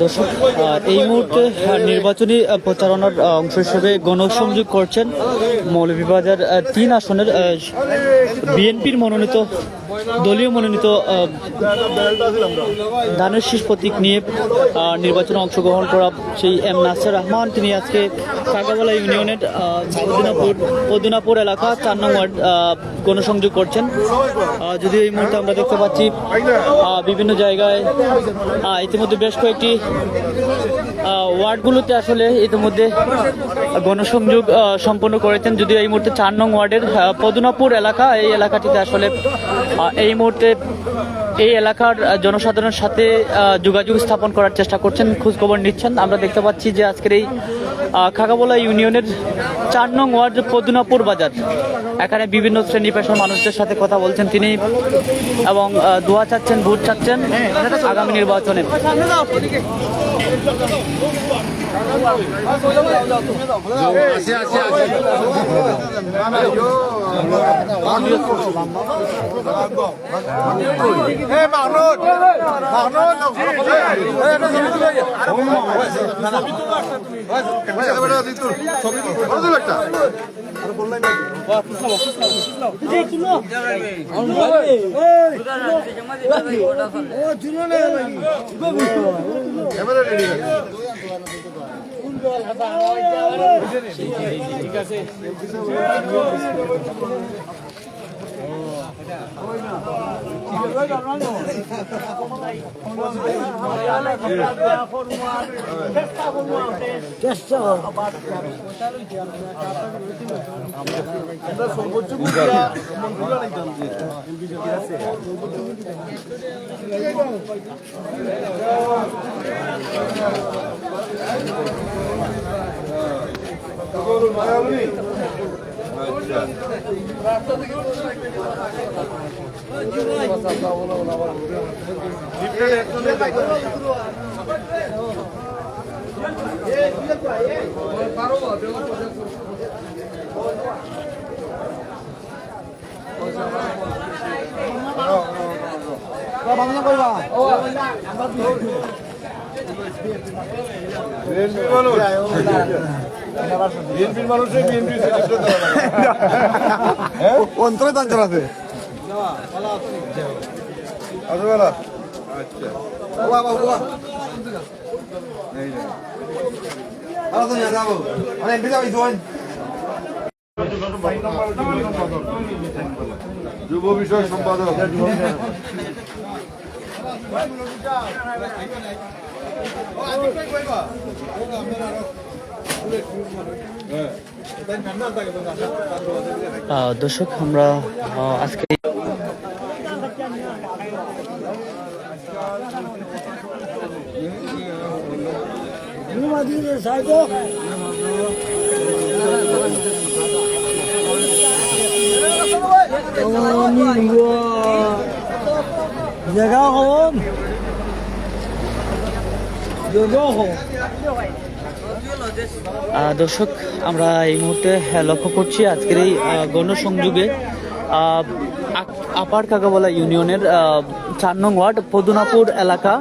দর্শক এই মুহূর্তে নির্বাচনী প্রচারণার অংশ হিসেবে গণসংযোগ করছেন মৌলভীবাজার তিন আসনের বিএনপির মনোনীত দলীয় মনোনীত ধানের শীষ প্রতীক নিয়ে নির্বাচনে অংশগ্রহণ করা সেই এম নাসির রহমান। তিনি আজকে কাকাবালা ইউনিয়নের পদিনাপুর পদিনাপুর এলাকা চার নং ওয়ার্ড আহ, গণসংযোগ করছেন। যদি এই মুহূর্তে আমরা দেখতে পাচ্ছি বিভিন্ন জায়গায় ইতিমধ্যে বেশ কয়েকটি ওয়ার্ডগুলোতে আসলে ইতিমধ্যে গণসংযোগ সম্পন্ন করেছেন। যদিও এই মুহূর্তে চার নং ওয়ার্ডের পদনাপুর এলাকা এই এলাকাটিতে আসলে এই মুহূর্তে এই এলাকার জনসাধারণের সাথে যোগাযোগ স্থাপন করার চেষ্টা করছেন, খোঁজখবর নিচ্ছেন। আমরা দেখতে পাচ্ছি যে আজকের এই খাগাবলা ইউনিয়নের চার নং ওয়ার্ড পদুনাপুর বাজার। এখানে বিভিন্ন শ্রেণি পেশার মানুষদের সাথে কথা বলছেন তিনি এবং দোয়া চাচ্ছেন, ভোট চাচ্ছেন আগামী নির্বাচনে। এ মাহমুদ মাহমুদ এ এটা ছবি তুলে ছবি আছে একটা ক্যামেরা রেডি সর্বোচ্চ ভূমিকা মন্ত্রীরা নিতাম যে মায়াবনী বিএনপির মানুষ বিএনপির মানুষে বিএনপির অন্তরে তাঞ্চল আছে। যাব বিষয় সম্পাদক দর্শক আমরা আহ, আহ, দর্শক আমরা এই মুহূর্তে লক্ষ্য করছি আজকের এই গণসংযোগে আপার কাকাবলা ইউনিয়নের চার নং ওয়ার্ড পদুনাপুর এলাকা।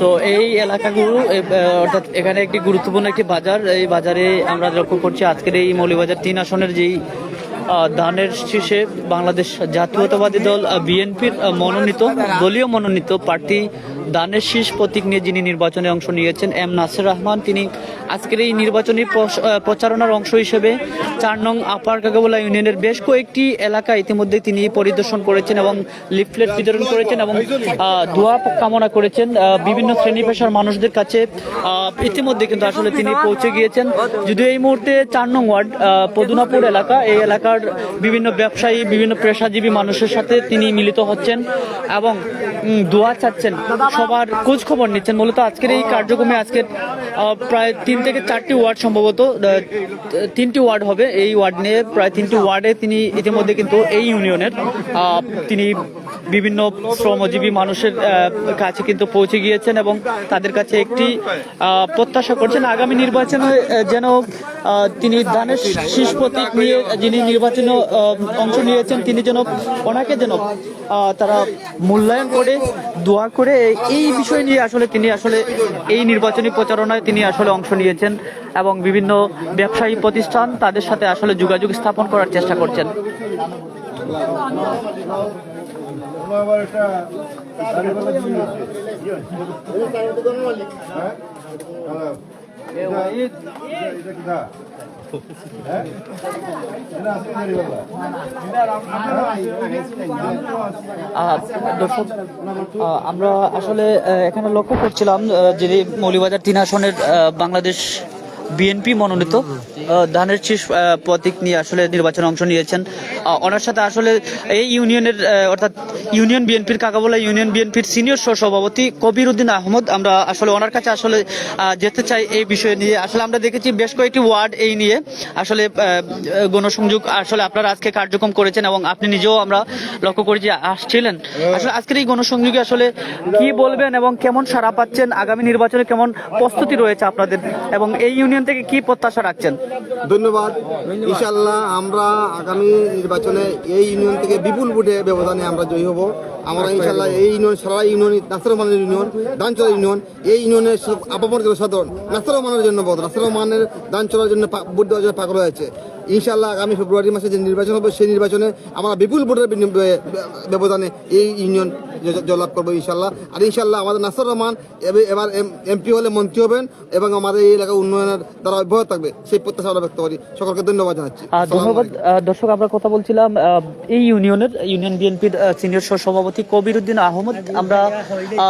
তো এই এলাকাগুলো অর্থাৎ এখানে একটি গুরুত্বপূর্ণ একটি বাজার। এই বাজারে আমরা লক্ষ্য করছি আজকের এই মৌলিবাজার তিন আসনের যেই ধানের শীর্ষে বাংলাদেশ জাতীয়তাবাদী দল বিএনপির মনোনীত, দলীয় মনোনীত প্রার্থী দানের শীষ প্রতীক নিয়ে যিনি নির্বাচনে অংশ নিয়েছেন এম নাসির রহমান, তিনি আজকের এই নির্বাচনী প্রচারণার অংশ হিসেবে চার নং আপার কাকাবলা ইউনিয়নের বেশ কয়েকটি এলাকা ইতিমধ্যে তিনি পরিদর্শন করেছেন এবং লিফলেট বিতরণ করেছেন এবং দোয়া কামনা করেছেন বিভিন্ন শ্রেণি পেশার মানুষদের কাছে। ইতিমধ্যে কিন্তু আসলে তিনি পৌঁছে গিয়েছেন। যদিও এই মুহূর্তে চার নং ওয়ার্ড পদুনাপুর এলাকা, এই এলাকার বিভিন্ন ব্যবসায়ী, বিভিন্ন পেশাজীবী মানুষের সাথে তিনি মিলিত হচ্ছেন এবং দোয়া চাচ্ছেন। সবার খোঁজ খবর নিচ্ছেন। মূলত আজকের এই কার্যক্রমে আজকের প্রায় তিন থেকে চারটি ওয়ার্ড সম্ভবত তিনটি ওয়ার্ড হবে। এই ওয়ার্ড নিয়ে প্রায় তিনটি ওয়ার্ডে তিনি ইতিমধ্যে কিন্তু এই ইউনিয়নের তিনি বিভিন্ন শ্রমজীবী মানুষের কাছে কিন্তু পৌঁছে গিয়েছেন এবং তাদের কাছে একটি প্রত্যাশা করছেন। আগামী নির্বাচনে যেন তিনি ধানের শীষ প্রতীক নিয়ে যিনি নির্বাচনে অংশ নিয়েছেন, তিনি যেন ওনাকে যেন তারা মূল্যায়ন করে, দোয়া করে এই বিষয় নিয়ে আসলে তিনি আসলে এই নির্বাচনী প্রচারণায় তিনি আসলে অংশ নিয়েছেন এবং বিভিন্ন ব্যবসায়ী প্রতিষ্ঠান তাদের সাথে আসলে যোগাযোগ স্থাপন করার চেষ্টা করছেন। এটা আমরা আসলে এখানে লক্ষ্য করছিলাম যিনি মৌলিবাজার তিন আসনের বাংলাদেশ বিএনপি মনোনীত ধানের শীষ প্রতীক নিয়ে আসলে নির্বাচনে অংশ নিয়েছেন। ওনার সাথে আসলে এই ইউনিয়নের অর্থাৎ ইউনিয়ন বিএনপির কাকাবলা ইউনিয়ন বিএনপির সিনিয়র সহ সভাপতি কবির উদ্দিন আহমদ, আমরা আসলে ওনার কাছে আসলে যেতে চাই এই বিষয় নিয়ে। আসলে আমরা দেখেছি বেশ কয়েকটি ওয়ার্ড এই নিয়ে আসলে গণসংযোগ আসলে আপনারা আজকে কার্যক্রম করেছেন এবং আপনি নিজেও আমরা লক্ষ্য করি যে আসছিলেন। আসলে আজকের এই গণসংযোগে আসলে কি বলবেন এবং কেমন সাড়া পাচ্ছেন? আগামী নির্বাচনে কেমন প্রস্তুতি রয়েছে আপনাদের? এবং এই ইউনিয়ন থেকে কি প্রত্যাশা রাখছেন? ধন্যবাদ। ইনশাল্লাহ আমরা আগামী নির্বাচনে এই ইউনিয়ন থেকে বিপুল ভোটে ব্যবধানে আমরা জয়ী হব। আমরা ইনশাল্লাহ এই ইউনিয়ন সারা ইউনিয়ন নাসর রহমানের ইউনিয়ন দানচলা ইউনিয়ন এই ইউনিয়নের সব আপামর জেলা সদর নাসর রহমানের জন্য বোধ নাসর রহমানের দানচলার জন্য পা- ভোট দেওয়ার জন্য পাগল হয়েছে ইনশাল্লাহ আগামী ফেব্রুয়ারি মাসে যে নির্বাচন হবে সেই নির্বাচনে আমরা বিপুল ভোটের ব্যবধানে এই ইউনিয়ন জয়লাভ করব ইনশাল্লাহ আর ইনশাল্লাহ আমাদের নাসর রহমান এবার এমপি হলে মন্ত্রী হবেন এবং আমাদের এই এলাকা উন্নয়নের দ্বারা অব্যাহত থাকবে সেই প্রত্যাশা আমরা ব্যক্ত করি। সকলকে ধন্যবাদ জানাচ্ছি। ধন্যবাদ। দর্শক আমরা কথা বলছিলাম এই ইউনিয়নের ইউনিয়ন বিএনপির সিনিয়র সভাপতি কবির উদ্দিন আহমদ, আমরা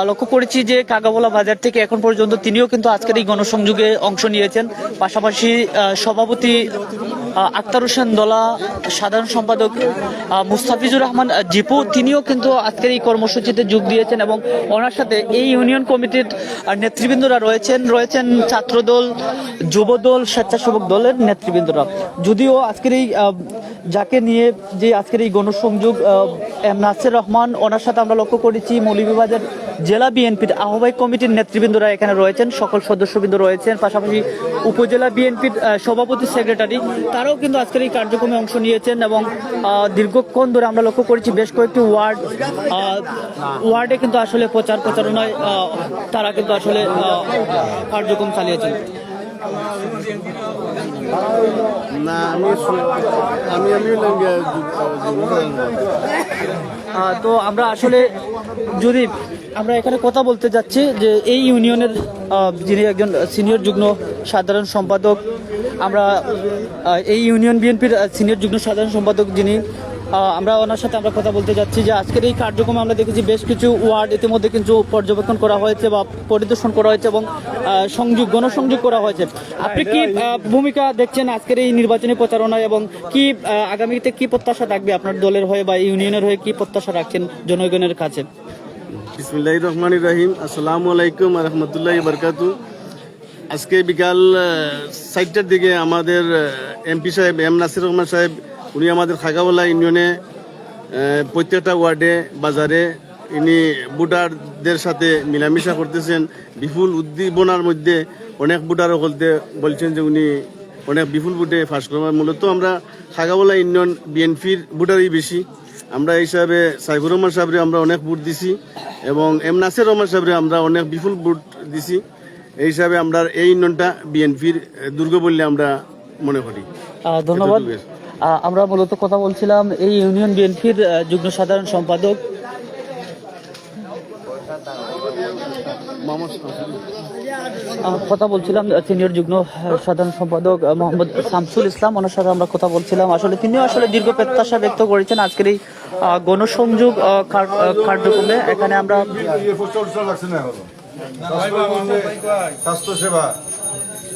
লক্ষ্য করেছি যে কাগাবলা বাজার থেকে এখন পর্যন্ত তিনিও কিন্তু আজকের এই গণসংযোগে অংশ নিয়েছেন। পাশাপাশি সভাপতি আক্তার হোসেন দোলা, সাধারণ সম্পাদক মুস্তাফিজুর রহমান জিপু, তিনিও কিন্তু আজকের এই কর্মসূচিতে যোগ দিয়েছেন এবং ওনার সাথে এই ইউনিয়ন কমিটির নেতৃবৃন্দরা রয়েছেন রয়েছেন ছাত্রদল, যুবদল, স্বেচ্ছাসেবক দলের নেতৃবৃন্দরা। যদিও আজকের এই যাকে নিয়ে যে আজকের এই গণসংযোগ নাসির রহমান, ওনার সাথে আমরা লক্ষ্য করেছি মৌলভীবাজার জেলা বিএনপির আহ্বায়ক কমিটির নেতৃবৃন্দরা এখানে রয়েছেন, সকল সদস্যবৃন্দ রয়েছেন, পাশাপাশি উপজেলা বিএনপির সভাপতি সেক্রেটারি, তারাও কিন্তু আজকের এই কার্যক্রমে অংশ নিয়েছেন এবং দীর্ঘক্ষণ ধরে আমরা লক্ষ্য করেছি বেশ কয়েকটি ওয়ার্ড ওয়ার্ডে কিন্তু আসলে প্রচার প্রচারণায় তারা কিন্তু আসলে কার্যক্রম চালিয়েছেন। তো আমরা আসলে যদি আমরা এখানে কথা বলতে যাচ্ছি যে এই ইউনিয়নের যিনি একজন সিনিয়র যুগ্ম সাধারণ সম্পাদক, আমরা এই ইউনিয়ন বিএনপির সিনিয়র যুগ্ম সাধারণ সম্পাদক যিনি আমরা ওনার সাথে আমরা কথা বলতে যাচ্ছি যে আজকের এই কার্যক্রমে আমরা দেখেছি বেশ কিছু ওয়ার্ড ইতিমধ্যে কিন্তু পর্যবেক্ষণ করা হয়েছে বা পরিদর্শন করা হয়েছে এবং সংযোগ, গণসংযোগ করা হয়েছে। আপনি কি ভূমিকা দেখছেন আজকের এই নির্বাচনী প্রচারণায় এবং কি আগামীতে কি প্রত্যাশা থাকবে আপনার দলের হয়ে বা ইউনিয়নের হয়ে কি প্রত্যাশা রাখছেন জনগণের কাছে? বিসমিল্লাহ রহমান রাহিম। আসসালামু আলাইকুম রহমতুল্লাহ বরকাতু আজকে বিকাল সাইটটার দিকে আমাদের এমপি সাহেব, এম নাসির রহমান সাহেব উনি আমাদের খাগাওয়ালা ইউনিয়নে প্রত্যেকটা ওয়ার্ডে বাজারে ইনি ভোটারদের সাথে মিলামিশা করতেছেন। বিপুল উদ্দীপনার মধ্যে অনেক ভোটার বলতে বলছেন যে উনি অনেক বিপুল ভোটে ফাঁস করবেন মূলত আমরা খাগাওয়ালা ইউনিয়ন বিএনপির ভোটারই বেশি। আমরা এই হিসাবে সাইফুর রহমান সাহেবরে আমরা অনেক ভোট দিছি এবং এম নাসির রহমান সাহেবরে আমরা অনেক বিপুল ভোট দিছি। এই হিসাবে আমরা এই ইউনিয়নটা বিএনপির দুর্গ বললে আমরা মনে করি। ধন্যবাদ। আমরা মূলত কথা বলছিলাম এই ইউনিয়ন বিএনপির যুগ্ম সাধারণ সম্পাদক। কথা বলছিলাম সিনিয়র যুগ্ম সাধারণ সম্পাদক মোহাম্মদ শামসুল ইসলাম। ওনার সাথে আমরা কথা বলছিলাম। আসলে তিনিও আসলে দীর্ঘ প্রত্যাশা ব্যক্ত করেছেন আজকের এই গণসংযোগ কার্যক্রমে। এখানে আমরা স্বাস্থ্য সেবা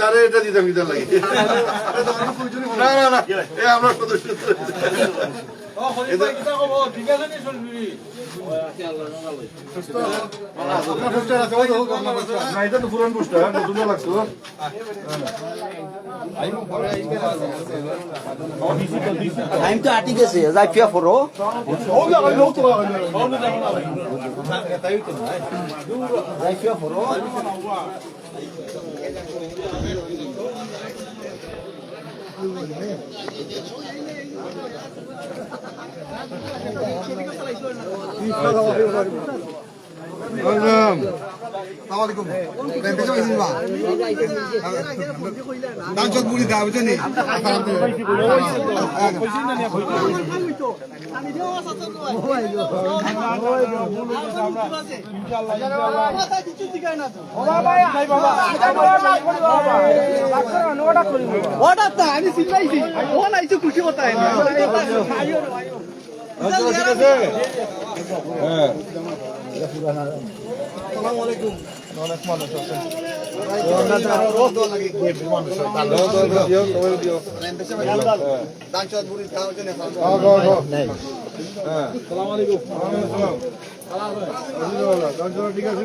তারে এটা দিতাম কিতার লাগে। না না না এ আমরা সদস্য। পুরান পোস্টার নতুন লাগতো টাইম তো আটি গেছে যাই ফিয়া ফরো যাই ফিয়া ফরো বেশি অর্ডার তা আমি চিল্লাইছি। ও নাইছো খুশি কথা আছে। হ্যাঁ। আসসালামু আলাইকুম। আসসালাম ঠিক আছে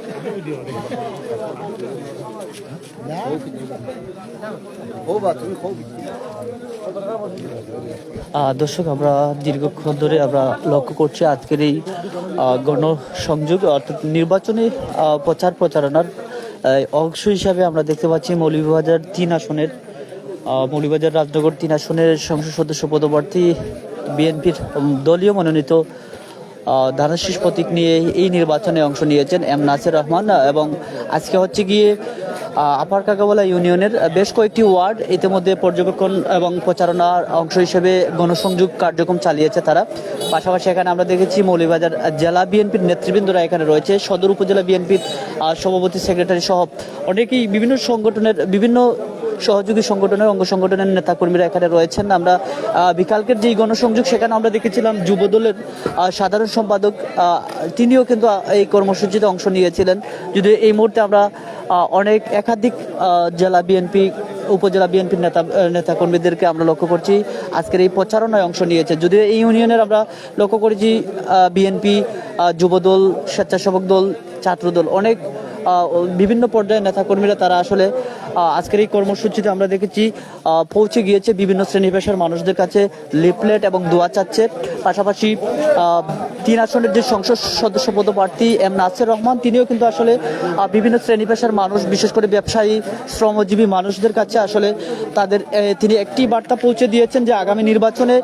দর্শক, আমরা দীর্ঘক্ষণ ধরে আমরা লক্ষ্য করছি আজকের এই গণসংযোগ, অর্থাৎ নির্বাচনী প্রচার প্রচারণার অংশ হিসাবে আমরা দেখতে পাচ্ছি মৌলভীবাজার তিন আসনের মৌলভীবাজার রাজনগর তিন আসনের সংসদ সদস্য পদপ্রার্থী, বিএনপির দলীয় মনোনীত ধানাশিস প্রতীক নিয়ে এই নির্বাচনে অংশ নিয়েছেন এম নাসির রহমান এবং আজকে হচ্ছে গিয়ে আপার কাকাবলা ইউনিয়নের বেশ কয়েকটি ওয়ার্ড ইতিমধ্যে পর্যবেক্ষণ এবং প্রচারণার অংশ হিসেবে গণসংযোগ কার্যক্রম চালিয়েছে তারা। পাশাপাশি এখানে আমরা দেখেছি মৌলভীবাজার জেলা বিএনপির নেতৃবৃন্দরা এখানে রয়েছে। সদর উপজেলা বিএনপির সভাপতি, সেক্রেটারি সহ অনেকেই বিভিন্ন সংগঠনের বিভিন্ন সহযোগী সংগঠনের অঙ্গ সংগঠনের নেতাকর্মীরা এখানে রয়েছেন। আমরা বিকালকের যেই গণসংযোগ, সেখানে আমরা দেখেছিলাম যুবদলের সাধারণ সম্পাদক তিনিও কিন্তু এই কর্মসূচিতে অংশ নিয়েছিলেন। যদি এই মুহূর্তে আমরা অনেক একাধিক জেলা বিএনপি, উপজেলা বিএনপির নেতা নেতাকর্মীদেরকে আমরা লক্ষ্য করছি। আজকের এই প্রচারণায় অংশ নিয়েছে। যদি এই ইউনিয়নের আমরা লক্ষ্য করেছি বিএনপি যুবদল, স্বেচ্ছাসেবক দল, ছাত্রদল, অনেক বিভিন্ন পর্যায়ের নেতাকর্মীরা তারা আসলে আজকের এই কর্মসূচিতে আমরা দেখেছি পৌঁছে গিয়েছে বিভিন্ন শ্রেণি পেশার মানুষদের কাছে লিফলেট এবং দোয়া চাচ্ছে। পাশাপাশি তিন আসনের যে সংসদ সদস্য পদপ্রার্থী এম নাসির রহমান, তিনিও কিন্তু আসলে বিভিন্ন শ্রেণি পেশার মানুষ, বিশেষ করে ব্যবসায়ী, শ্রমজীবী মানুষদের কাছে আসলে তাদের তিনি একটি বার্তা পৌঁছে দিয়েছেন যে আগামী নির্বাচনে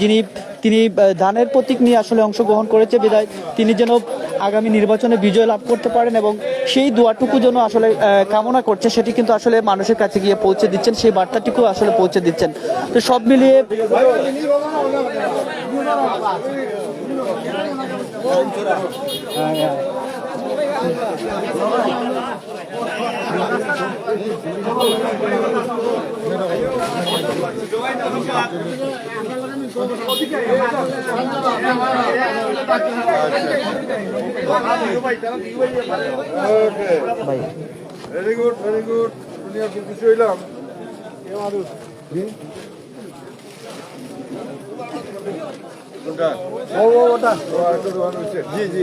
যিনি তিনি ধানের প্রতীক নিয়ে আসলে অংশগ্রহণ করেছে। বিদায়। তিনি যেন আগামী নির্বাচনে বিজয় লাভ করতে পারেন এবং সেই দোয়াটুকু যেন আসলে কামনা করছে, সেটি কিন্তু আসলে মানুষের কাছে গিয়ে পৌঁছে দিচ্ছেন, সেই বার্তাটিকু আসলে পৌঁছে দিচ্ছেন। তো সব মিলিয়ে okay very good very good দুনিয়া খুশি হইলাম দোকান হচ্ছে জি জি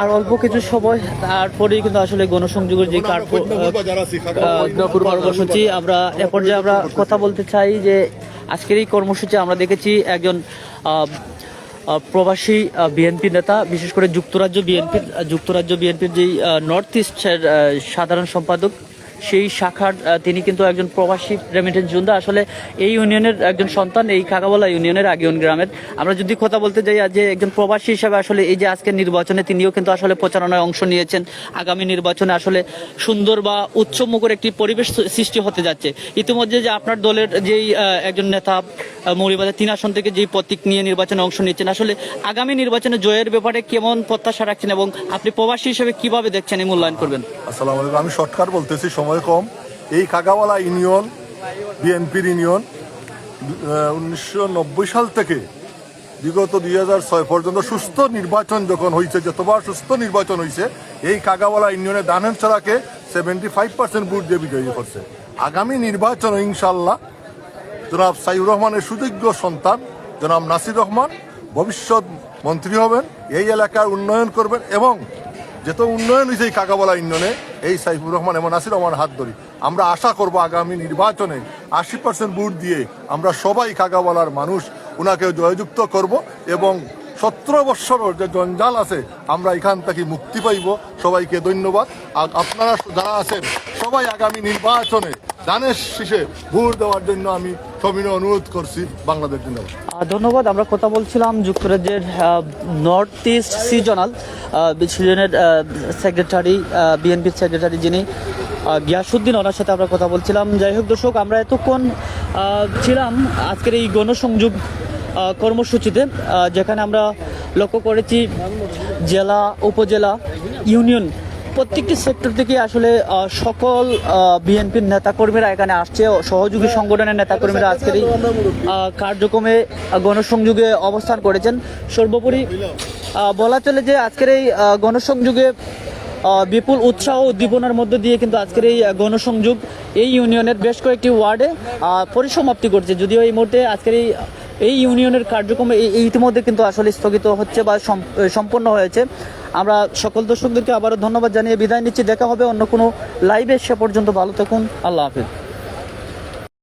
আর অল্প কিছু সময় তারপরেই কিন্তু আসলে গণসংযোগের যে কর্মসূচি আমরা এ পর্যায়ে আমরা কথা বলতে চাই যে আজকের এই কর্মসূচি আমরা দেখেছি একজন প্রবাসী বিএনপি নেতা বিশেষ করে যুক্তরাজ্য বিএনপির যুক্তরাজ্য বিএনপির যেই নর্থ ইস্টের সাধারণ সম্পাদক সেই শাখার তিনি কিন্তু একজন প্রবাসী রেমিটেন্স যোদ্ধা। আসলে এই ইউনিয়নের একজন সন্তান, এই কাকাবলা ইউনিয়নের আগিয়ন গ্রামের। আমরা যদি কথা বলতে যাই যে একজন প্রবাসী হিসাবে আসলে এই যে আজকের নির্বাচনে তিনিও কিন্তু আসলে প্রচারণায় অংশ নিয়েছেন। আগামী নির্বাচনে আসলে সুন্দর বা উৎসবমুখর একটি পরিবেশ সৃষ্টি হতে যাচ্ছে। ইতিমধ্যে যে আপনার দলের যেই একজন নেতা মৌলিবাজার তিন আসন থেকে যেই প্রতীক নিয়ে নির্বাচনে অংশ নিচ্ছেন আসলে আগামী নির্বাচনে জয়ের ব্যাপারে কেমন প্রত্যাশা রাখছেন এবং আপনি প্রবাসী হিসেবে কীভাবে দেখছেন এই মূল্যায়ন করবেন? আসসালামু আমি শর্টকাট বলতেছি, সময় কম এই কাকাওয়ালা ইউনিয়ন, বিএনপির ইউনিয়ন উনিশশো নব্বই সাল থেকে বিগত দুই ছয় পর্যন্ত সুস্থ নির্বাচন যখন হয়েছে যতবার সুস্থ নির্বাচন হয়েছে এই কাকাওয়ালা ইউনিয়নের দানের ছাড়াকে সেভেন্টি ফাইভ পার্সেন্ট ভোট দিয়ে বিজয়ী করছে। আগামী নির্বাচন ইনশাল্লাহ জনাব সাইউর রহমানের সুযোগ্য সন্তান, জনাব নাসির রহমান ভবিষ্যৎ মন্ত্রী হবেন, এই এলাকার উন্নয়ন করবেন এবং যত উন্নয়ন হয়েছে এই কাকাবলা ইন্ধনে, এই সাইফুর রহমান এমন নাসির রহমান হাত ধরি। আমরা আশা করব আগামী নির্বাচনে আশি পার্সেন্ট ভোট দিয়ে আমরা সবাই কাকাবলার মানুষ ওনাকে জয়যুক্ত করব এবং সতেরো বৎসরের যে জঞ্জাল আছে, আমরা এখান থেকে মুক্তি পাইব। সবাইকে ধন্যবাদ। আর আপনারা যারা আছেন সবাই আগামী নির্বাচনে দানের শেষে ভোট দেওয়ার জন্য আমি সবিনয় অনুরোধ করছি বাংলাদেশ জিন্দাবাদ। ধন্যবাদ, আমরা কথা বলছিলাম যুক্তরাজ্যের নর্থ ইস্ট সিজনাল সিজনের সেক্রেটারি বিএনপির সেক্রেটারি যিনি গিয়াসুদ্দিন ওনার সাথে আমরা কথা বলছিলাম। যাই হোক দর্শক, আমরা এতক্ষণ ছিলাম আজকের এই গণসংযোগ কর্মসূচিতে যেখানে আমরা লক্ষ্য করেছি জেলা, উপজেলা, ইউনিয়ন প্রত্যেকটি সেক্টর থেকে আসলে সকল বিএনপির নেতাকর্মীরা এখানে আসছে। সহযোগী সংগঠনের নেতাকর্মীরা আজকের এই কার্যক্রমে গণসংযোগে অবস্থান করেছেন। সর্বোপরি বলা চলে যে আজকের এই গণসংযোগে বিপুল উৎসাহ উদ্দীপনার মধ্য দিয়ে কিন্তু আজকের এই গণসংযোগ এই ইউনিয়নের বেশ কয়েকটি ওয়ার্ডে পরিসমাপ্তি করছে। যদিও এই মুহূর্তে আজকের এই এই ইউনিয়নের কার্যক্রম ইতিমধ্যে কিন্তু আসলে স্থগিত হচ্ছে বা সম্পন্ন হয়েছে। আমরা সকল দর্শকদেরকে আবারও ধন্যবাদ জানিয়ে বিদায় নিচ্ছি। দেখা হবে অন্য কোনো লাইভে সে পর্যন্ত ভালো থাকুন। আল্লাহ হাফিজ।